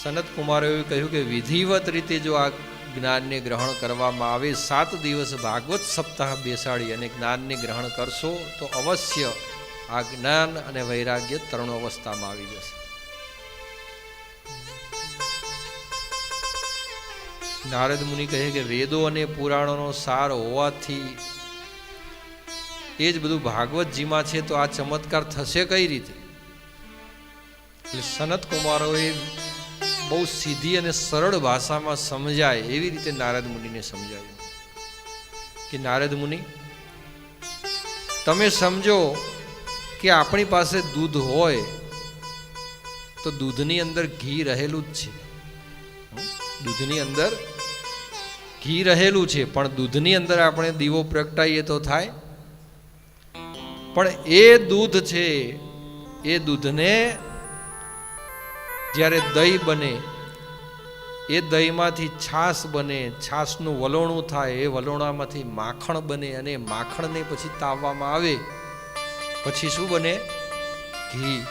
સનત કુમારે એવું કહ્યું કે વિધિવત રીતે જો આ જ્ઞાનને ગ્રહણ કરવામાં આવે, સાત દિવસ ભાગવત સપ્તાહ બેસાડી અને જ્ઞાનને ગ્રહણ કરશો, તો અવશ્ય આ જ્ઞાન અને વૈરાગ્ય તરુણ અવસ્થામાં આવી જશે. નારદ મુનિ કહે કે વેદો અને પુરાણોનો સાર હોવાથી એ જ બધું ભાગવતજીમાં છે, તો આ ચમત્કાર થશે કઈ રીતે? એટલે સનત કુમારોએ બહુ સીધી અને સરળ ભાષામાં સમજાય એવી રીતે નારદ મુનિને સમજાવ્યું. કે નારદ મુનિ, તમે સમજો કે આપણી પાસે દૂધ હોય તો દૂધની અંદર ઘી રહેલું જ છે. દૂધની અંદર ઘી રહેલું છે, પણ દૂધની અંદર આપણે દીવો પ્રગટાઈએ તો થાય. પણ એ દૂધ છે, એ દૂધને જ્યારે દહીં બને, એ દહીંમાંથી છાશ બને, છાશનું વલોણું થાય, એ વલોણામાંથી માખણ બને અને માખણને પછી તાવવામાં આવે, પછી શું બને? ઘી.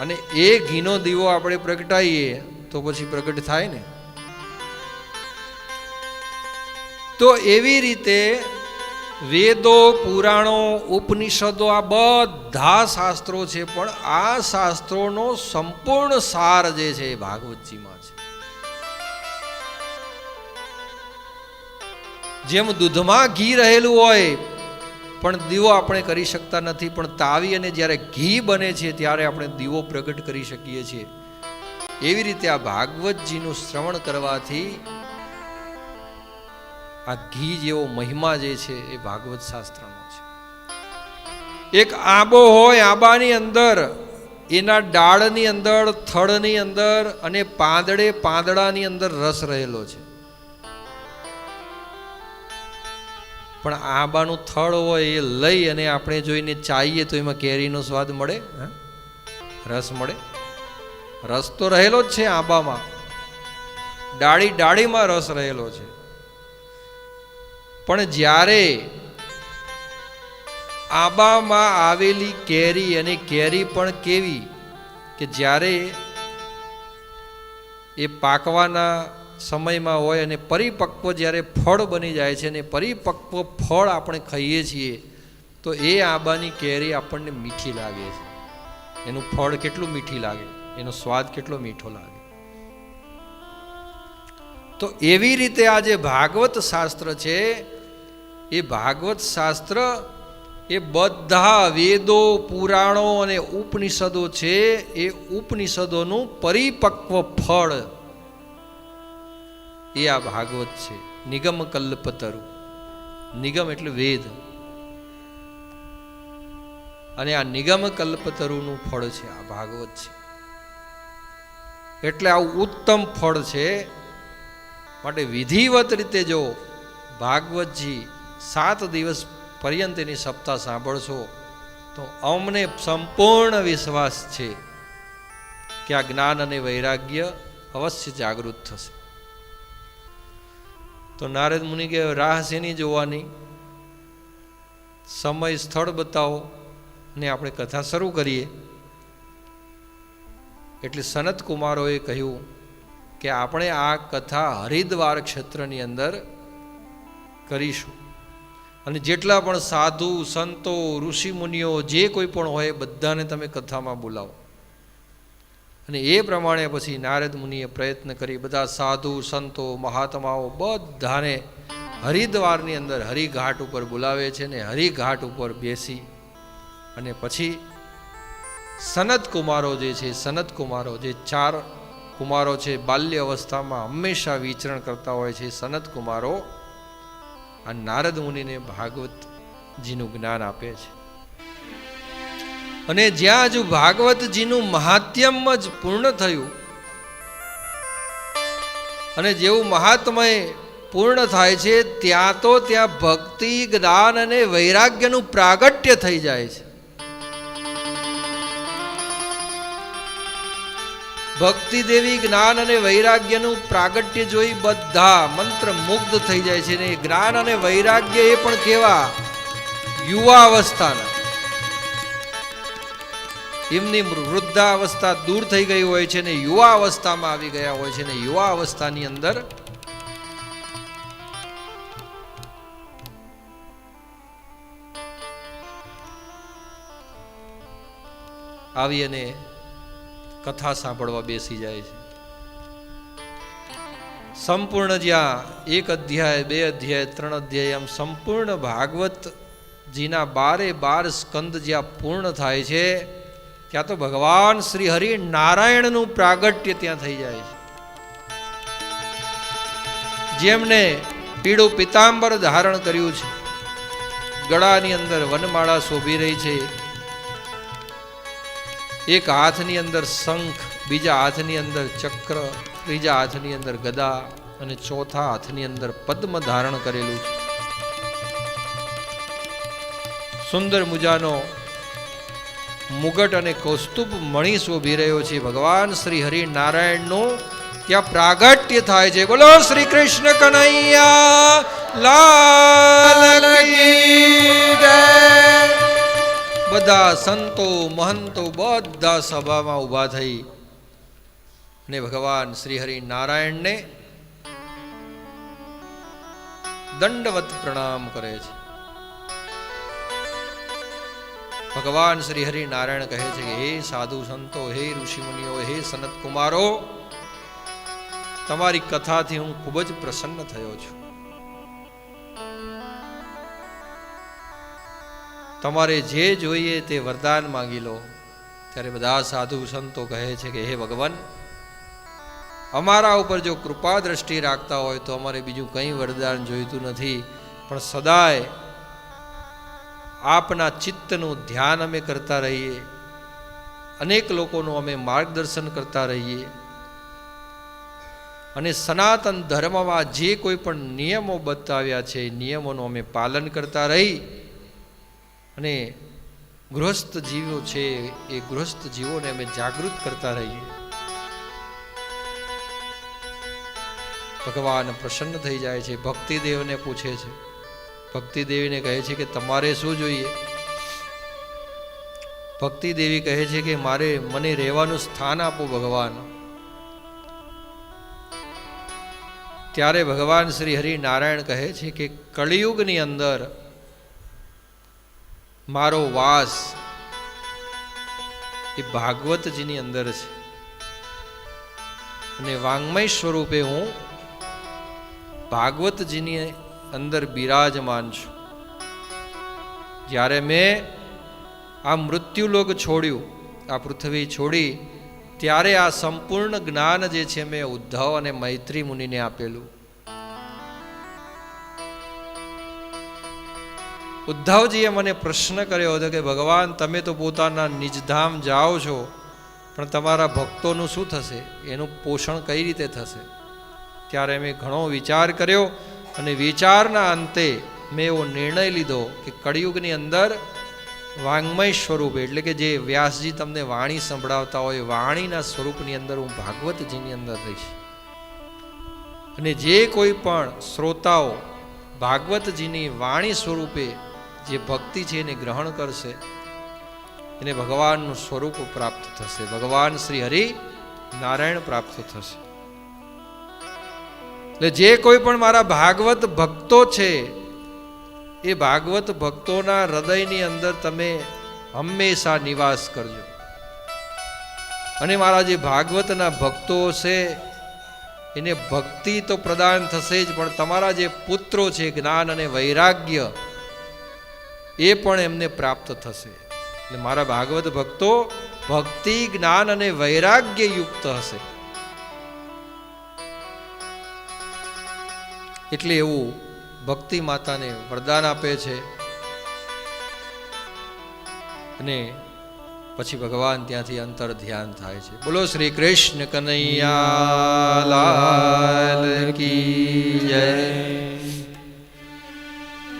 અને એ ઘીનો દીવો આપણે પ્રગટાઈએ, તો પછી પ્રગટ થાય ને. તો એવી રીતે વેદો, પુરાણો, ઉપનિષદો આ બધા શાસ્ત્રો છે, પણ આ શાસ્ત્રોનો સંપૂર્ણ સાર જે છે એ ભાગવતજીમાં છે. જેમ દૂધમાં ઘી રહેલું હોય, પણ દીવો આપણે કરી શકતા નથી, પણ તાવી અને જ્યારે ઘી બને છે, ત્યારે આપણે દીવો પ્રગટ કરી શકીએ છીએ. એવી રીતે આ ભાગવતજીનું શ્રવણ કરવાથી આ ઘી જેવો મહિમા જે છે એ ભાગવત શાસ્ત્રનો છે. એક આંબો હોય આંબાની અંદર, એના ડાળની અંદર થડની અંદર અને પાંદડે પાંદડાની અંદર રસ રહેલો છે. પણ આંબાનું થડ હોય એ લઈ અને આપણે જોઈને ચાઈએ તો એમાં કેરીનો સ્વાદ મળે? રસ મળે. રસ તો રહેલો જ છે આંબામાં. ડાળી ડાળીમાં રસ રહેલો છે. પણ જ્યારે આંબામાં આવેલી કેરી અને કેરી પણ કેવી કે જ્યારે એ પાકવાના સમયમાં હોય અને પરિપક્વ જ્યારે ફળ બની જાય છે અને પરિપક્વ ફળ આપણે ખાઈએ છીએ, તો એ આંબાની કેરી આપણને મીઠી લાગે છે. એનું ફળ કેટલું મીઠી લાગે? એનો સ્વાદ કેટલો મીઠો લાગે? તો એવી રીતે આ જે ભાગવત શાસ્ત્ર છે, એ ભાગવત શાસ્ત્ર એ બધા વેદો, પુરાણો અને ઉપનિષદો છે, એ ઉપનિષદોનું પરિપક્વ ફળ એ આ ભાગવત છે. નિગમ કલ્પતરુ. નિગમ એટલે વેદ. અને આ નિગમ કલ્પતરુનું ફળ છે, આ ભાગવત છે. એટલે આ ઉત્તમ ફળ છે માટે વિધિવત રીતે જો ભાગવતજી સાત દિવસ પર્યંત એની સપ્તાહ સાંભળશો, તો અમને સંપૂર્ણ વિશ્વાસ છે કે આ જ્ઞાન અને વૈરાગ્ય અવશ્ય જાગૃત થશે. તો નારદ મુનિ કે રાહ શેની જોવાની? સમય, સ્થળ બતાવો ને આપણે કથા શરૂ કરીએ. એટલે સનત કુમારોએ કહ્યું કે આપણે આ કથા હરિદ્વાર ક્ષેત્રની અંદર કરીશું. અને જેટલા પણ સાધુ, સંતો ઋષિમુનિઓ જે કોઈ પણ હોય બધાને તમે કથામાં બોલાવો. અને એ પ્રમાણે પછી નારદ મુનિએ પ્રયત્ન કરી, બધા સાધુ, સંતો, મહાત્માઓ બધાને હરિદ્વારની અંદર હરિઘાટ ઉપર બોલાવે છે ને હરિઘાટ ઉપર બેસી અને પછી સનત કુમારો જે છે સનત કુમારો જે ચાર કુમારો છે બાલ્ય અવસ્થામાં હંમેશા વિચરણ કરતા હોય છે સનત કુમારો. આ નારદ મુનિને ભાગવતજીનું જ્ઞાન આપે છે. અને જ્યાં હજુ ભાગવતજીનું મહાત્યમ જ પૂર્ણ થયું, અને જેવું મહાત્મય પૂર્ણ થાય છે, ત્યાં તો ત્યાં ભક્તિ, જ્ઞાન અને વૈરાગ્યનું પ્રાગટ્ય થઈ જાય છે. ભક્તિ દેવી જ્ઞાન અને વૈરાગ્યનું પ્રાગટ્ય જોઈ બધા મંત્ર મુગ્ધ થઈ જાય છે ને જ્ઞાન અને વૈરાગ્ય એ પણ કેવા? યુવા અવસ્થાના એમની વૃદ્ધાવસ્થા દૂર થઈ ગઈ હોય છે ને યુવા અવસ્થામાં આવી ગયા હોય છે ને યુવા અવસ્થાની અંદર આવી અને કથા સાંભળવા બેસી જાય છે. સંપૂર્ણ જ્યાં એક અધ્યાય, બે અધ્યાય, ત્રણ અધ્યાય એમ સંપૂર્ણ ભાગવતજીના બારે બાર સ્કંદ જ્યાં પૂર્ણ થાય છે, ત્યાં તો ભગવાન શ્રી હરિ નારાયણનું પ્રાગટ્ય ત્યાં થઈ જાય છે. જેમને પીળું પિતાંબર ધારણ કર્યું છે. ગળાની અંદર વનમાળા શોભી રહી છે. એક હાથની અંદર શંખ, બીજા હાથની અંદર ચક્ર, ત્રીજા હાથની અંદર ગદા અને ચોથા હાથની અંદર પદ્મ ધારણ કરેલું છે. સુંદર મુજાનો મુગટ અને કૌસ્તુભ મણી શોભી રહ્યો છે. ભગવાન શ્રી હરિ નારાયણનું ત્યાં પ્રાગટ્ય થાય છે. બોલો શ્રી કૃષ્ણ કનૈયા, લાલ. બધા સંતો, મહંતો બધા સભામાં ઊભા થઈ ને ભગવાન શ્રી હરિ નારાયણને દંડવત પ્રણામ કરે છે. ભગવાન શ્રી હરિ નારાયણ કહે છે કે, હે સાધુ સંતો, હે ઋષિમુનિઓ, હે સનત કુમારો તમારી કથાથી હું ખૂબ જ પ્રસન્ન થયો છું. તમારે જે જોઈએ તે વરદાન માંગી લો. ત્યારે બધા સાધુ સંતો કહે છે કે, હે ભગવાન, અમારા ઉપર જો કૃપા દ્રષ્ટિ રાખતા હોય તો અમારે બીજું કંઈ વરદાન જોઈતું નથી. પણ સદાય આપના ચિત્તનું ધ્યાન અમે કરતા રહીએ. અનેક લોકોનું અમે માર્ગદર્શન કરતા રહીએ. અને સનાતન ધર્મમાં જે કોઈ પણ નિયમો બતાવ્યા છે એ નિયમોનું અમે પાલન કરતા રહી. અને ગૃહસ્થ જીવો છે, એ ગૃહસ્થ જીવોને અમે જાગૃત કરતા રહીએ. ભગવાન પ્રસન્ન થઈ જાય છે, ભક્તિદેવને પૂછે છે. ભક્તિદેવીને કહે છે કે તમારે શું જોઈએ? ભક્તિદેવી કહે છે કે મારે, મને રહેવાનું સ્થાન આપો ભગવાન. ત્યારે ભગવાન શ્રી હરિ નારાયણ કહે છે કે કળિયુગની અંદર મારો વાસ એ ભાગવતજીની અંદર છે. અને વાંગ્મય સ્વરૂપે હું ભાગવતજીની અંદર બિરાજમાન છું. જ્યારે મેં આ મૃત્યુલોક છોડ્યું, આ પૃથ્વી છોડી, ત્યારે આ સંપૂર્ણ જ્ઞાન જે છે મેં ઉદ્ધવ અને મૈત્રી મુનિને આપેલું. ઉદ્ધવજીએ મને પ્રશ્ન કર્યો હતો કે, ભગવાન, તમે તો પોતાના નિજધામ જાઓ છો, પણ તમારા ભક્તોનું શું થશે? એનું પોષણ કઈ રીતે થશે? ત્યારે મેં ઘણો વિચાર કર્યો અને વિચારના અંતે મેં એવો નિર્ણય લીધો કે કળિયુગની અંદર વાંગ્મય સ્વરૂપે, એટલે કે જે વ્યાસજી તમને વાણી સંભળાવતા હોય, વાણીના સ્વરૂપની અંદર હું ભાગવતજીની અંદર રહીશ. અને જે કોઈ પણ શ્રોતાઓ ભાગવતજીની વાણી સ્વરૂપે જે ભક્તિ છે એને ગ્રહણ કરશે, એને ભગવાનનું સ્વરૂપ પ્રાપ્ત થશે. ભગવાન શ્રી હરિ નારાયણ પ્રાપ્ત થશે. એટલે જે કોઈ પણ મારા ભાગવત ભક્તો છે, એ ભાગવત ભક્તોના હૃદયની અંદર તમે હંમેશા નિવાસ કરજો. અને મારા જે ભાગવતના ભક્તો છે, એને ભક્તિ તો પ્રદાન થશે જ, પણ તમારા જે પુત્રો છે, જ્ઞાન અને વૈરાગ્ય એ પણ એમને પ્રાપ્ત થશે. એટલે મારા ભાગવત ભક્તો, ભક્તિ, જ્ઞાન અને વૈરાગ્ય યુક્ત હશે. એટલે એવું ભક્તિ માતાને વરદાન આપે છે. અને પછી ભગવાન ત્યાંથી અંતર ધ્યાન થાય છે. બોલો શ્રી કૃષ્ણ કનૈયા, લાલ કી જય.